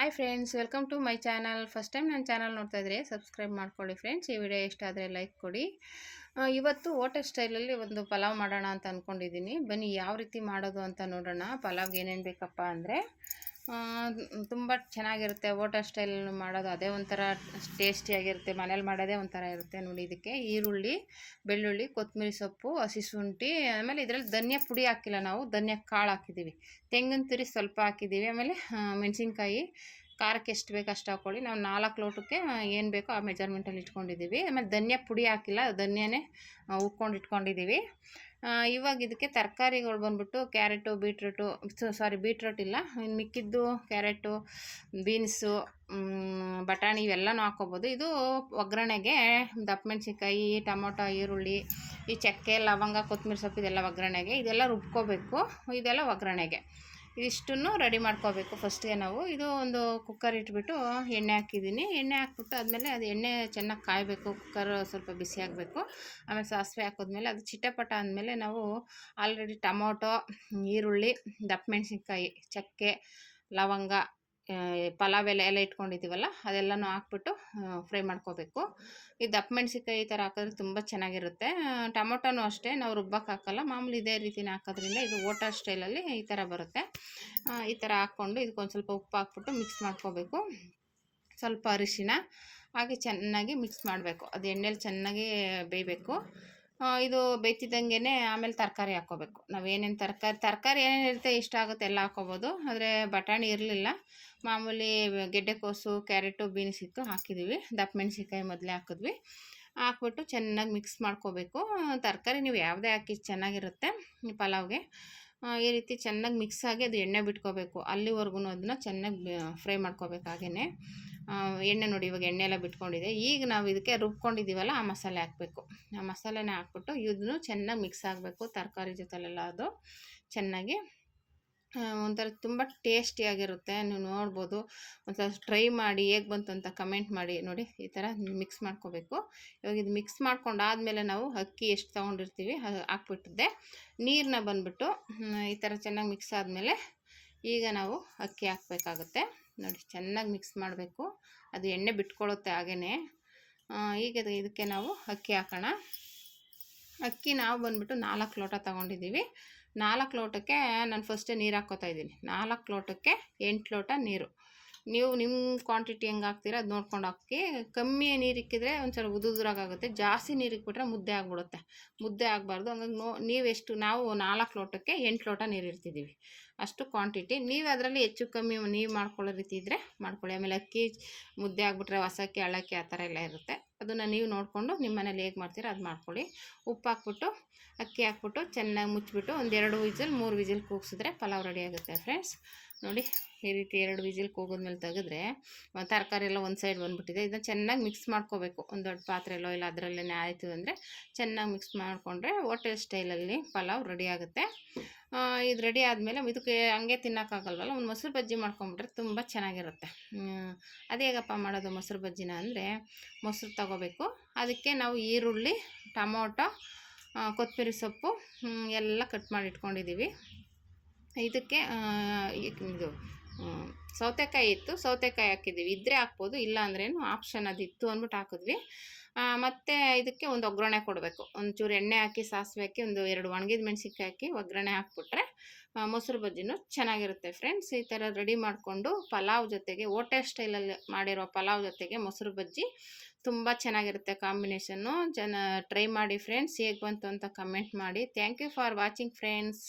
Hi friends welcome to my channel first time ನನ್ನ channel ನೋಡ್ತಾ ಇದ್ರೆ ಸಬ್ಸ್ಕ್ರೈಬ್ ಮಾಡ್ಕೊಳ್ಳಿ ಫ್ರೆಂಡ್ಸ್ ಈ ವಿಡಿಯೋ ಇಷ್ಟ ಆದರೆ ಲೈಕ್ ಕೊಡಿ. ಇವತ್ತು ಹೋಟೆಲ್ ಸ್ಟೈಲಲ್ಲಿ ಒಂದು ಪಲಾವ್ ಮಾಡೋಣ ಅಂತ ಅಂದ್ಕೊಂಡಿದ್ದೀನಿ ಬನ್ನಿ, ಯಾವ ರೀತಿ ಮಾಡೋದು ಅಂತ ನೋಡೋಣ. ಪಲಾವ್ಗೆ ಏನೇನು ಬೇಕಪ್ಪ ಅಂದರೆ ತುಂಬ ಚೆನ್ನಾಗಿರುತ್ತೆ. ಓಟರ್ ಸ್ಟೈಲ್ ಮಾಡೋದು ಅದೇ ಒಂಥರ ಟೇಸ್ಟಿಯಾಗಿರುತ್ತೆ ಮನೇಲಿ ಮಾಡೋದೇ ಒಂಥರ ಇರುತ್ತೆ ನೋಡಿ ಇದಕ್ಕೆ. ಈರುಳ್ಳಿ, ಬೆಳ್ಳುಳ್ಳಿ, ಕೊತ್ತಂಬರಿ ಸೊಪ್ಪು, ಹಸಿ ಶುಂಠಿ, ಆಮೇಲೆ ಇದರಲ್ಲಿ ಧನ್ಯ ಪುಡಿ ಹಾಕಿಲ್ಲ ನಾವು. ಧನ್ಯ ಕಾಳು ಹಾಕಿದ್ದೀವಿ. ತೆಂಗಿನ ತುರಿ ಸ್ವಲ್ಪ ಹಾಕಿದ್ದೀವಿ. ಆಮೇಲೆ ಮೆಣಸಿನ್ಕಾಯಿ, ಖಾರಕ್ಕೆ ಎಷ್ಟು ಬೇಕು ಅಷ್ಟು ಹಾಕ್ಕೊಳ್ಳಿ ನಾವು ನಾಲ್ಕು ಲೋಟಕ್ಕೆ ಏನು ಬೇಕೋ ಆ ಮೆಜರ್ಮೆಂಟಲ್ಲಿ ಇಟ್ಕೊಂಡಿದ್ದೀವಿ. ಆಮೇಲೆ ಧನ್ಯ ಪುಡಿ ಹಾಕಿಲ್ಲ. ಧನ್ಯನೇ ಉಕ್ಕೊಂಡು ಇಟ್ಕೊಂಡಿದ್ದೀವಿ. ಇವಾಗ ಇದಕ್ಕೆ ತರಕಾರಿಗಳು ಬಂದ್ಬಿಟ್ಟು ಕ್ಯಾರೆಟು, ಬೀಟ್ರೂಟು ಸಾರಿ ಬೀಟ್ರೂಟ್ ಇಲ್ಲ, ಇನ್ನು ಮಿಕ್ಕಿದ್ದು ಕ್ಯಾರೆಟು, ಬೀನ್ಸು ಬಟಾಣಿ ಇವೆಲ್ಲನೂ ಹಾಕ್ಕೋಬೋದು. ಇದು ಒಗ್ಗರಣೆಗೆ ದಪ್ಪ ಮೆಣಸಿನ್ಕಾಯಿ ಟೊಮೊಟೊ, ಈರುಳ್ಳಿ, ಈ ಚಕ್ಕೆ, ಲವಂಗ, ಕೊತ್ತಂಬರಿ ಸೊಪ್ಪು ಇದೆಲ್ಲ ಒಗ್ಗರಣೆಗೆ, ಇದೆಲ್ಲ ರುಬ್ಕೋಬೇಕು. ಇದೆಲ್ಲ ಒಗ್ಗರಣೆಗೆ. ಇದಿಷ್ಟನ್ನು ರೆಡಿ ಮಾಡ್ಕೋಬೇಕು ಫಸ್ಟ್ಗೆ ನಾವು. ಇದು ಒಂದು ಕುಕ್ಕರ್ ಇಟ್ಬಿಟ್ಟು ಎಣ್ಣೆ ಹಾಕಿದ್ದೀನಿ. ಎಣ್ಣೆ ಹಾಕ್ಬಿಟ್ಟು ಆದಮೇಲೆ ಅದು ಎಣ್ಣೆ ಚೆನ್ನಾಗಿ ಕಾಯಬೇಕು. ಕುಕ್ಕರ್ ಸ್ವಲ್ಪ ಬಿಸಿ ಆಗಬೇಕು. ಆಮೇಲೆ ಸಾಸಿವೆ ಹಾಕಿದ್ಮೇಲೆ ಅದು ಚಿಟಪಟ ಅಂದಮೇಲೆ ನಾವು ಆಲ್ರೆಡಿ ಟೊಮೊಟೊ, ಈರುಳ್ಳಿ, ದಪ್ಪ ಮೆಣಸಿನ್ಕಾಯಿ, ಚಕ್ಕೆ, ಲವಂಗ ಪಲಾವ್ ಎಲೆ ಎಲ್ಲ ಇಟ್ಕೊಂಡಿದ್ದೀವಲ್ಲ, ಅದೆಲ್ಲನೂ ಹಾಕ್ಬಿಟ್ಟು ಫ್ರೈ ಮಾಡ್ಕೋಬೇಕು. ಈ ದಪ್ಪ ಮೆಣಸಿನ್ಕಾಯಿ ಈ ಥರ ಹಾಕಿದ್ರೆ ತುಂಬ ಚೆನ್ನಾಗಿರುತ್ತೆ. ಟೊಮೊಟೊನೂ ಅಷ್ಟೇ, ನಾವು ರುಬ್ಬಕ್ಕೆ ಹಾಕಲ್ಲ. ಮಾಮೂಲಿ ಇದೇ ರೀತಿನ ಹಾಕೋದ್ರಿಂದ ಇದು ವೋಟರ್ ಸ್ಟೈಲಲ್ಲಿ ಈ ಥರ ಬರುತ್ತೆ. ಈ ಥರ ಹಾಕ್ಕೊಂಡು ಇದಕ್ಕೊಂದು ಸ್ವಲ್ಪ ಉಪ್ಪು ಹಾಕ್ಬಿಟ್ಟು ಮಿಕ್ಸ್ ಮಾಡ್ಕೋಬೇಕು. ಸ್ವಲ್ಪ ಅರಿಶಿನ, ಹಾಗೆ ಚೆನ್ನಾಗಿ ಮಿಕ್ಸ್ ಮಾಡಬೇಕು. ಅದು ಎಣ್ಣೆಲಿ ಚೆನ್ನಾಗಿ ಬೇಯಬೇಕು. ಇದು ಬೇಯ್ತಿದ್ದಂಗೆ ಆಮೇಲೆ ತರಕಾರಿ ಹಾಕ್ಕೋಬೇಕು. ನಾವು ಏನೇನು ತರಕಾರಿ ತರಕಾರಿ ಏನೇನು ಇರುತ್ತೆ ಇಷ್ಟ ಆಗುತ್ತೆ ಎಲ್ಲ ಹಾಕ್ಕೋಬೋದು. ಆದರೆ ಬಟಾಣಿ ಇರಲಿಲ್ಲ. ಮಾಮೂಲಿ ಗೆಡ್ಡೆಕೋಸು ಕ್ಯಾರೆಟು, ಬೀನ್ಸ್ ಇತ್ತು ಹಾಕಿದ್ದೀವಿ ದಪ್ಪ ಮೆಣಸಿನ್ಕಾಯಿ ಮೊದಲೇ ಹಾಕಿದ್ವಿ. ಹಾಕ್ಬಿಟ್ಟು ಚೆನ್ನಾಗಿ ಮಿಕ್ಸ್ ಮಾಡ್ಕೋಬೇಕು. ತರಕಾರಿ ನೀವು ಯಾವುದೇ ಹಾಕಿ ಚೆನ್ನಾಗಿರುತ್ತೆ, ಪಲಾವ್ಗೆ. ಈ ರೀತಿ ಚೆನ್ನಾಗಿ ಮಿಕ್ಸ್ ಆಗಿ ಅದು ಎಣ್ಣೆ ಬಿಟ್ಕೋಬೇಕು. ಅಲ್ಲಿವರೆಗೂ ಅದನ್ನ ಚೆನ್ನಾಗಿ ಫ್ರೈ ಮಾಡ್ಕೋಬೇಕು ಹಾಗೆಯೇ ಎಣ್ಣೆ ನೋಡಿ ಇವಾಗ ಎಣ್ಣೆ ಎಲ್ಲ ಬಿಟ್ಕೊಂಡಿದೆ. ಈಗ ನಾವು ಇದಕ್ಕೆ ರುಬ್ಕೊಂಡಿದ್ದೀವಲ್ಲ ಆ ಮಸಾಲೆ ಹಾಕಬೇಕು. ಆ ಮಸಾಲೆನ ಹಾಕ್ಬಿಟ್ಟು ಇದನ್ನು ಚೆನ್ನಾಗಿ ಮಿಕ್ಸ್ ಆಗಬೇಕು, ತರಕಾರಿ ಜೊತೆಲೆಲ್ಲ ಅದು ಚೆನ್ನಾಗಿ ಒಂಥರ ತುಂಬ ಟೇಸ್ಟಿಯಾಗಿರುತ್ತೆ ನೀವು ನೋಡ್ಬೋದು. ಒಂದ್ಸಲ ಟ್ರೈ ಮಾಡಿ, ಹೇಗೆ ಬಂತು ಅಂತ ಕಮೆಂಟ್ ಮಾಡಿ, ನೋಡಿ ಈ ಥರ ಮಿಕ್ಸ್ ಮಾಡ್ಕೋಬೇಕು. ಇವಾಗ ಇದು ಮಿಕ್ಸ್ ಮಾಡ್ಕೊಂಡಾದಮೇಲೆ ನಾವು ಅಕ್ಕಿ ಎಷ್ಟು ತೊಗೊಂಡಿರ್ತೀವಿ ಹಾಕ್ಬಿಟ್ಟಿದ್ದೆ. ನೀರನ್ನ ಬಂದುಬಿಟ್ಟು ಈ ಥರ ಚೆನ್ನಾಗಿ ಮಿಕ್ಸ್ ಆದಮೇಲೆ ಈಗ ನಾವು ಅಕ್ಕಿ ಹಾಕಬೇಕಾಗುತ್ತೆ. ನೋಡಿ, ಚೆನ್ನಾಗಿ ಮಿಕ್ಸ್ ಮಾಡಬೇಕು. ಅದು ಎಣ್ಣೆ ಬಿಟ್ಕೊಳ್ಳುತ್ತೆ ಹಾಗೇ ಈಗ ಇದಕ್ಕೆ ನಾವು ಅಕ್ಕಿ ಹಾಕೋಣ. ಅಕ್ಕಿ ನಾವು ಬಂದುಬಿಟ್ಟು ನಾಲ್ಕು ಲೋಟ ತೊಗೊಂಡಿದ್ದೀವಿ. ನಾಲ್ಕು ಲೋಟಕ್ಕೆ ನಾನು ಫಸ್ಟೇ ನೀರು ಹಾಕ್ಕೋತಾ ಇದ್ದೀನಿ. ನಾಲ್ಕು ಲೋಟಕ್ಕೆ ಎಂಟು ಲೋಟ ನೀರು. ನೀವು ನಿಮ್ಮ ಕ್ವಾಂಟಿಟಿ ಹೆಂಗೆ ಹಾಕ್ತೀರ ಅದು ನೋಡ್ಕೊಂಡು ಹಾಕಿ, ಕಮ್ಮಿ ನೀರು ಇಕ್ಕಿದ್ರೆ ಒಂದ್ಸಲ ಉದುರಾಗುತ್ತೆ ಜಾಸ್ತಿ ನೀರು ಇಕ್ಬಿಟ್ರೆ ಮುದ್ದೆ ಆಗಿಬಿಡುತ್ತೆ. ಮುದ್ದೆ ಆಗಬಾರ್ದು. ಹಂಗಾಗಿ ನೋ ನೀವೆಷ್ಟು ನಾವು ನಾಲ್ಕು ಲೋಟಕ್ಕೆ ಎಂಟು ಲೋಟ ನೀರು ಇರ್ತಿದ್ದೀವಿ ಅಷ್ಟು ಕ್ವಾಂಟಿಟಿ ನೀವು ಅದರಲ್ಲಿ ಹೆಚ್ಚು ಕಮ್ಮಿ ನೀವು ಮಾಡ್ಕೊಳ್ಳೋ ರೀತಿ ಇದ್ದರೆ ಮಾಡ್ಕೊಳ್ಳಿ. ಆಮೇಲೆ ಅಕ್ಕಿ ಮುದ್ದೆ ಆಗಿಬಿಟ್ರೆ ಹೊಸಕ್ಕಿ ಅಳಕ್ಕಿ ಆ ಥರ ಎಲ್ಲ ಇರುತ್ತೆ. ಅದನ್ನು ನೀವು ನೋಡಿಕೊಂಡು ನಿಮ್ಮ ಮನೇಲಿ ಹೇಗೆ ಮಾಡ್ತೀರ ಅದು ಮಾಡ್ಕೊಳ್ಳಿ. ಉಪ್ಪು ಹಾಕ್ಬಿಟ್ಟು ಅಕ್ಕಿ ಹಾಕ್ಬಿಟ್ಟು ಚೆನ್ನಾಗಿ ಮುಚ್ಚಿಬಿಟ್ಟು ಒಂದು ಎರಡು ವಿಸಿಲ್ ಮೂರು ವಿಸಿಲ್ ಕೂಗಿಸಿದ್ರೆ ಪಲಾವ್ ರೆಡಿ ಆಗುತ್ತೆ ಫ್ರೆಂಡ್ಸ್ ನೋಡಿ, ಈ ರೀತಿ ಎರಡು ವಿಸಿಲ್ ಕೂಗಿದ್ಮೇಲೆ ತೆಗೆದ್ರೆ ತರಕಾರಿ ಎಲ್ಲ ಒಂದು ಸೈಡ್ ಬಂದುಬಿಟ್ಟಿದೆ. ಇದನ್ನು ಚೆನ್ನಾಗಿ ಮಿಕ್ಸ್ ಮಾಡ್ಕೋಬೇಕು. ಒಂದು ದೊಡ್ಡ ಪಾತ್ರೆಯಲ್ಲೋ ಇಲ್ಲ ಅದರಲ್ಲೇ ಆಯಿತು ಅಂದರೆ ಚೆನ್ನಾಗಿ ಮಿಕ್ಸ್ ಮಾಡಿಕೊಂಡ್ರೆ ಹೋಟೆಲ್ ಸ್ಟೈಲಲ್ಲಿ ಪಲಾವ್ ರೆಡಿ ಆಗುತ್ತೆ. ಇದು ರೆಡಿ ಆದಮೇಲೆ ಇದಕ್ಕೆ ಹಂಗೆ ತಿನ್ನೋಕ್ಕಾಗಲ್ವಲ್ಲ, ಒಂದು ಮೊಸರು ಬಜ್ಜಿ ಮಾಡ್ಕೊಂಬಿಟ್ರೆ ತುಂಬ ಚೆನ್ನಾಗಿರುತ್ತೆ. ಅದೇಗಪ್ಪ ಅದು ಹೇಗಪ್ಪ ಮಾಡೋದು ಮೊಸರು ಬಜ್ಜಿನ ಅಂದರೆ ಮೊಸರು ತಗೋಬೇಕು. ಅದಕ್ಕೆ ನಾವು ಈರುಳ್ಳಿ, ಟೊಮೊಟೊ ಕೊತ್ತಂಬರಿ ಸೊಪ್ಪು ಎಲ್ಲ ಕಟ್ ಮಾಡಿ ಇಟ್ಕೊಂಡಿದ್ದೀವಿ ಇದಕ್ಕೆ ಇದು ಸೌತೆಕಾಯಿ ಇತ್ತು. ಸೌತೆಕಾಯಿ ಹಾಕಿದ್ದೀವಿ ಇದ್ದರೆ ಹಾಕ್ಬೋದು ಇಲ್ಲ ಅಂದ್ರೇನು ಆಪ್ಷನ್ ಅದಿತ್ತು ಅಂದ್ಬಿಟ್ಟು ಹಾಕಿದ್ವಿ. ಮತ್ತು ಇದಕ್ಕೆ ಒಂದು ಒಗ್ಗರಣೆ ಕೊಡಬೇಕು. ಒಂಚೂರು ಎಣ್ಣೆ ಹಾಕಿ, ಸಾಸಿವೆ ಹಾಕಿ, ಒಂದು ಎರಡು ಒಣಗಿದ ಮೆಣಸಿನ್ಕಾಯಿ ಹಾಕಿ ಒಗ್ಗರಣೆ ಹಾಕ್ಬಿಟ್ರೆ ಮೊಸರು ಬಜ್ಜಿನೂ ಚೆನ್ನಾಗಿರುತ್ತೆ ಫ್ರೆಂಡ್ಸ್ ಈ ಥರ ರೆಡಿ ಮಾಡಿಕೊಂಡು ಪಲಾವ್ ಜೊತೆಗೆ ಹೋಟೆಲ್ ಸ್ಟೈಲಲ್ಲಿ ಮಾಡಿರೋ ಪಲಾವ್ ಜೊತೆಗೆ ಮೊಸರು ಬಜ್ಜಿ ತುಂಬ ಚೆನ್ನಾಗಿರುತ್ತೆ ಕಾಂಬಿನೇಷನ್ನು ಜನ ಟ್ರೈ ಮಾಡಿ ಫ್ರೆಂಡ್ಸ್ ಹೇಗೆ ಬಂತು ಅಂತ ಕಮೆಂಟ್ ಮಾಡಿ. Thank you for watching friends